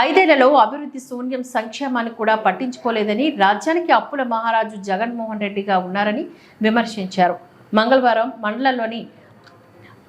ఐదేళ్ళలో అభివృద్ధి శూన్యం సంక్షేమాన్ని కూడా పట్టించుకోలేదని రాజ్యానికి అప్పుల మహారాజు జగన్మోహన్ రెడ్డిగా ఉన్నారని విమర్శించారు. మంగళవారం మండలంలోని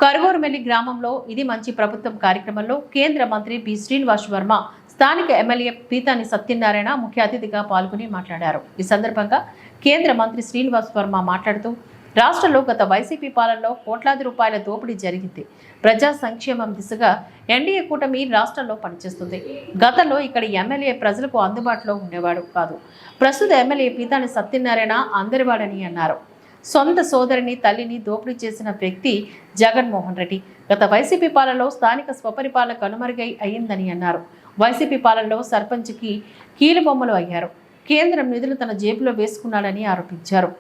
కరుగూరుమెల్లి గ్రామంలో ఇది మంచి ప్రభుత్వం కార్యక్రమంలో కేంద్ర మంత్రి పి శ్రీనివాస్ వర్మ స్థానిక ఎమ్మెల్యే పీతాని సత్యనారాయణ ముఖ్య అతిథిగా పాల్గొని మాట్లాడారు. ఈ సందర్భంగా కేంద్ర మంత్రి శ్రీనివాస్ వర్మ మాట్లాడుతూ రాష్ట్రంలో గత వైసీపీ పాలనలో కోట్లాది రూపాయల దోపిడీ జరిగింది. ప్రజా సంక్షేమం దిశగా ఎన్డీఏ కూటమి రాష్ట్రంలో పనిచేస్తుంది. గతంలో ఇక్కడ ఎమ్మెల్యే ప్రజలకు అందుబాటులో ఉండేవాడు కాదు. ప్రస్తుత ఎమ్మెల్యే పీతాని సత్యనారాయణ అందరివాడని అన్నారు. సొంత సోదరిని తల్లిని దోపిడీ చేసిన వ్యక్తి జగన్మోహన్ రెడ్డి. గత వైసీపీ పాలనలో స్థానిక స్వపరిపాలన కనుమరుగై అయిందని అన్నారు. వైసీపీ పాలనలో సర్పంచ్కి కీలుబొమ్మలు అయ్యారు. కేంద్రం నిధులు తన జేబులో వేసుకున్నాడని ఆరోపించారు.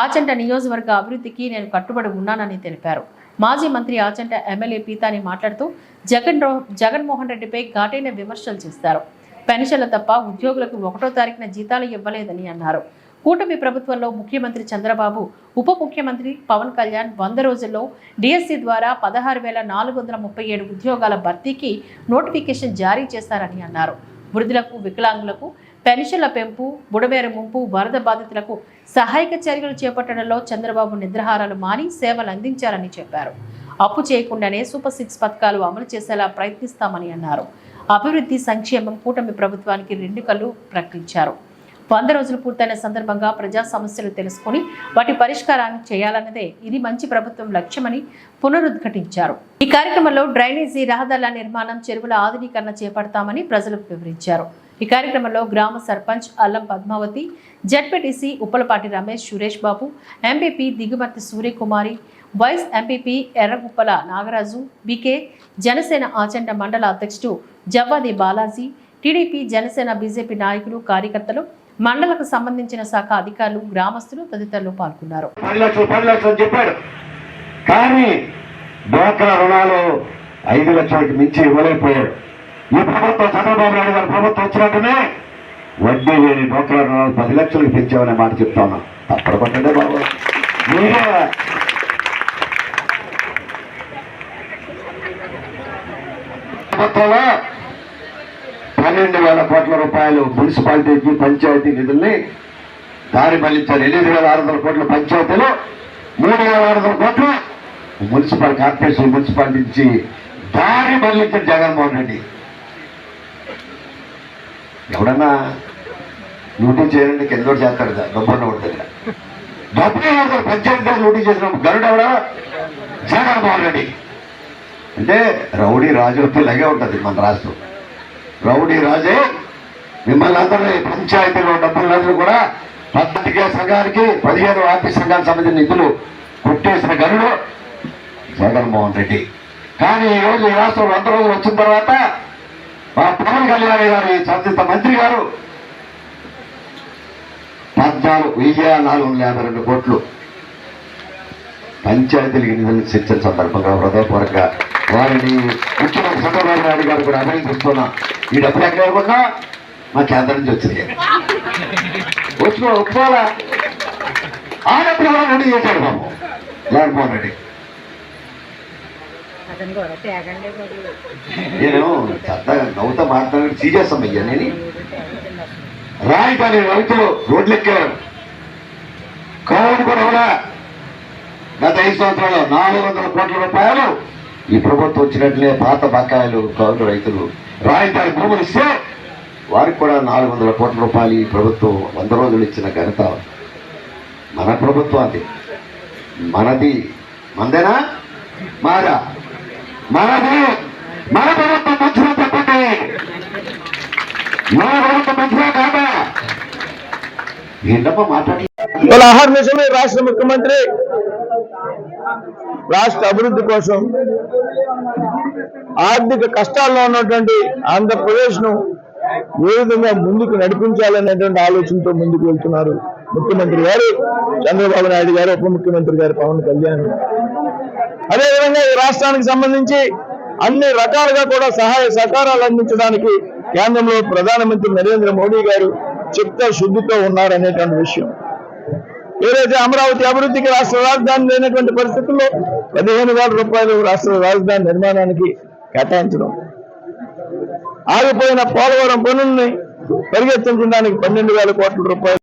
ఆచంట నియోజకవర్గ అభివృద్ధికి నేను కట్టుబడి ఉన్నానని తెలిపారు. మాజీ మంత్రి ఆచంట ఎమ్మెల్యే పీతాని మాట్లాడుతూ జగన్ జగన్మోహన్ రెడ్డిపై ఘాటైన విమర్శలు చేస్తారు. పెన్షన్లు తప్ప ఉద్యోగులకు ఒకటో తారీఖున జీతాలు ఇవ్వలేదని అన్నారు. కూటమి ప్రభుత్వంలో ముఖ్యమంత్రి చంద్రబాబు ఉప ముఖ్యమంత్రి పవన్ కళ్యాణ్ వంద రోజుల్లో డిఎస్సి ద్వారా పదహారు వేల నాలుగు వందల ముప్పై ఏడు ఉద్యోగాల భర్తీకి నోటిఫికేషన్ జారీ చేశారని అన్నారు. వృద్ధులకు వికలాంగులకు పెన్షన్ల పెంపు బుడమేర ముంపు వరద బాధితులకు సహాయక చర్యలు చేపట్టడంలో చంద్రబాబు నిద్రహారాలు మాని సేవలు అందించారని చెప్పారు. అప్పు చేయకుండానే సూపర్ సిక్స్ పథకాలు అమలు చేసేలా ప్రయత్నిస్తామని అన్నారు. అభివృద్ధి సంక్షేమం కూటమి ప్రభుత్వానికి రెండు కళ్ళు ప్రకటించారు. వంద రోజులు పూర్తయిన సందర్భంగా ప్రజా సమస్యలు తెలుసుకొని వాటి పరిష్కారాన్ని చేయాలన్నదే ఇది మంచి ప్రభుత్వం లక్ష్యమని పునరుద్ఘాటించారు. ఈ కార్యక్రమంలో డ్రైనేజీ రహదారుల నిర్మాణం చెరువుల ఆధునీకరణ చేపడతామని ప్రజలకు వివరించారు. ఈ కార్యక్రమంలో గ్రామ సర్పంచ్ అల్లం పద్మావతి జడ్పీటీసీ ఉప్పలపాటి రమేష్ సురేష్ బాబు ఎంపీపీ దిగుమతి Suryakumari vice MPP Erraguppala Nagaraju BK Janasena ఆచండ మండల అధ్యక్షుడు జవ్వాది బాలాజీ టీడీపీ జనసేన బీజేపీ నాయకులు కార్యకర్తలు మండలకు సంబంధించిన శాఖ అధికారులు గ్రామస్తులు తదితరులు పాల్గొన్నారు. చెప్పాడు. కానీ డ్వాక్రా రుణాలు ఐదు లక్షలకు మించి ఇవ్వలేకపోయాడు. ఈ ప్రభుత్వం చంద్రబాబు నాయుడు గారి ప్రభుత్వం వచ్చినట్టునే వడ్డీ లేని డ్వాక్రా రుణాలు పది లక్షలకు పెంచామనే మాట చెప్తాను తప్పడు పట్టండి బాబు. మీరే. ప్రభుత్వంలో పన్నెండు వేల కోట్ల రూపాయలు మున్సిపాలిటీకి పంచాయతీ నిధుల్ని దారి మళ్ళించారు. ఎనిమిది వేల ఆరు వందల కోట్ల పంచాయతీలు మూడు వేల ఆరు వందల కోట్లు మున్సిపల్ కార్పొరేషన్ మున్సిపాలిటీ నుంచి దారి మళ్ళించారు జగన్మోహన్ రెడ్డి. ఎవడన్నా లూటీ చేయాలంటే కింద చేస్తారు డబ్బున్న ఒకటి దగ్గర. డబ్బులు ఎవరు పంచాయతీ లూటీ చేసిన గరుడు ఎవడా? జగన్మోహన్ రెడ్డి. అంటే రౌడీ రాజు ఇలాగే ఉంటుంది మన రాష్ట్రం. రౌడీ రాజే మిమ్మల్ని అందరినీ పంచాయతీలో డబ్బులందరూ కూడా పద్ధతిగా సంఘానికి పదిహేను ఆర్థిక సంఘానికి సంబంధించిన నిధులు కొట్టేసిన గనుడు జగన్మోహన్ రెడ్డి. కానీ ఈరోజు ఈ రాష్ట్రం వంద రోజులు వచ్చిన తర్వాత మా పవన్ కళ్యాణ్ గారి చర్చిత మంత్రి గారు పద్నాలుగు వెయ్యి నాలుగు వందల యాభై రెండు కోట్లు పంచాయతీలకు నిధులు శిక్షణ సందర్భంగా హృదయపూర్వకంగా వారిని ముఖ్యమంత్రి చంద్రబాబు నాయుడు గారు కూడా అభినందిస్తున్నా ఈ డబ్బులు ఎక్కడ కొన్నా మా కేంద్రం నుంచి వచ్చింది వచ్చుకో ఒప్పుకోవాలా? ఆ డబ్బులు కూడా రెడీ చేశాడు బాబు. జగన్మోహన్ రెడ్డి. నేను సరదాగా నవ్వుతా మాట్లాడి సీరియస్ అయ్యా నేను. రాయటాని రైతులు రోడ్లెక్కారు. కౌలు కూడా కూడా గత ఐదు సంవత్సరాలు నాలుగు వందల కోట్ల రూపాయలు ఈ ప్రభుత్వం వచ్చినట్లే పాత బకాయిలు కౌలు రైతులు రాయటాని భూములు ఇస్తే వారికి కూడా నాలుగు వందల కోట్ల రూపాయలు ఈ ప్రభుత్వం వంద రోజులు ఇచ్చిన ఘనత. మన ప్రభుత్వం అది. మనది. మందేనా? మాదా. మనది. మన ప్రభుత్వం మంచిగా చెప్పండి. మన ప్రభుత్వం మంచిగా కాదా? ఏంటప్ప మాట్లాడి ఇవాళ అహర్నిశమే రాష్ట్ర ముఖ్యమంత్రి రాష్ట్ర అభివృద్ధి కోసం ఆర్థిక కష్టాల్లో ఉన్నటువంటి ఆంధ్రప్రదేశ్ను ఏ విధంగా ముందుకు నడిపించాలనేటువంటి ఆలోచనతో ముందుకు వెళ్తున్నారు ముఖ్యమంత్రి గారు చంద్రబాబు నాయుడు గారు ఉప ముఖ్యమంత్రి గారు పవన్ కళ్యాణ్. అదేవిధంగా ఈ రాష్ట్రానికి సంబంధించి అన్ని రకాలుగా కూడా సహాయ సహకారాలు అందించడానికి కేంద్రంలో ప్రధానమంత్రి నరేంద్ర మోడీ గారు చిత్త శుద్ధితో ఉన్నారనేటువంటి విషయం. ఏదైతే అమరావతి అభివృద్ధికి రాష్ట్ర రాజధాని లేనటువంటి పరిస్థితుల్లో పదిహేను వేల రూపాయలు రాష్ట్ర రాజధాని నిర్మాణానికి కేటాయించడం. ఆగిపోయిన పోలవరం పనుల్ని పరిగెత్తించడానికి పన్నెండు వేల కోట్ల రూపాయలు.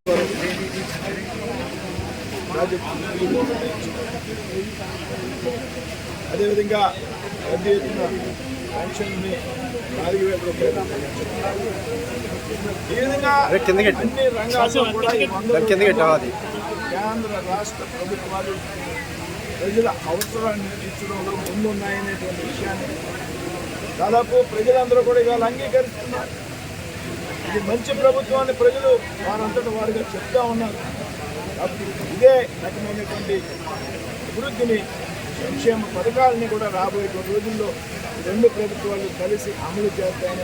అదేవిధంగా పెద్ద ఎత్తున పెన్షన్ని నాలుగు వేల రూపాయలు ఈ విధంగా అన్ని రంగాల్లో కూడా కేంద్ర రాష్ట్ర ప్రభుత్వాలు ప్రజల అవసరాన్ని తీర్చడంలో ముందున్నాయనేటువంటి విషయాన్ని దాదాపు ప్రజలందరూ కూడా ఇవాళ అంగీకరిస్తున్నారు. ఇది మంచి ప్రభుత్వాన్ని ప్రజలు వారంతట వారుగా చెప్తా ఉన్నారు. కాబట్టి ఇదే రకమైనటువంటి అభివృద్ధిని సంక్షేమ పథకాలని కూడా రాబోయే రోజుల్లో రెండు ప్రభుత్వాలు కలిసి అమలు చేస్తాయని